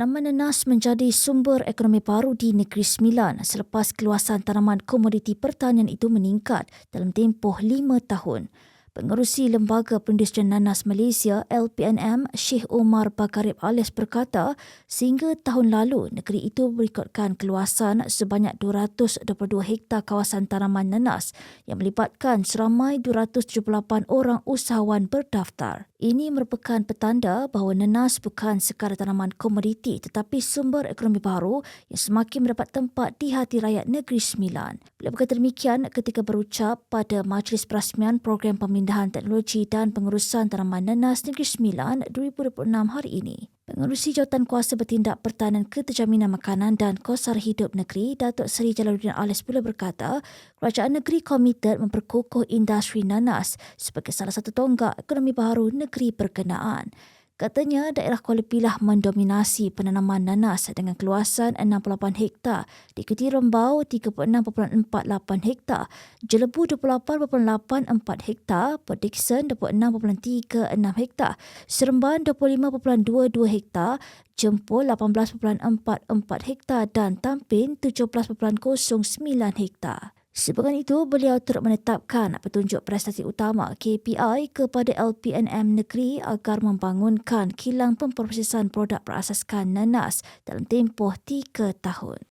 Tanaman nanas menjadi sumber ekonomi baru di Negeri Sembilan selepas keluasan tanaman komoditi pertanian itu meningkat dalam tempoh lima tahun. Pengerusi Lembaga Perindustrian Nanas Malaysia LPNM Sheikh Omar Bakarib Alias berkata sehingga tahun lalu negeri itu berikutkan keluasan sebanyak 222 hektar kawasan tanaman nanas yang melibatkan seramai 278 orang usahawan berdaftar. Ini merupakan petanda bahawa nanas bukan sekadar tanaman komoditi tetapi sumber ekonomi baru yang semakin mendapat tempat di hati rakyat Negeri Sembilan. Beliau berkata demikian ketika berucap pada Majlis Perasmian Program Pemindahan Teknologi dan Pengurusan Tanaman Nanas Negeri Sembilan 2026 hari ini. Pengerusi Jawatan Kuasa Bertindak Pertahanan Keterjaminan Makanan dan Kosar Hidup Negeri, Datuk Seri Jalaluddin Alias pula berkata, kerajaan negeri komited memperkukuh industri nanas sebagai salah satu tonggak ekonomi baru negeri berkenaan. Katanya daerah Kuala Pilah mendominasi penanaman nanas dengan keluasan 68 hektar, diikuti Rembau 36.48 hektar, Jelebu 28.84 hektar, Port Dickson 26.36 hektar, Seremban 25.22 hektar, Jempol 18.44 hektar dan Tampin 17.09 hektar. Sebagai itu, beliau turut menetapkan petunjuk prestasi utama KPI kepada LPNM negeri agar membangunkan kilang pemprosesan produk berasaskan nanas dalam tempoh tiga tahun.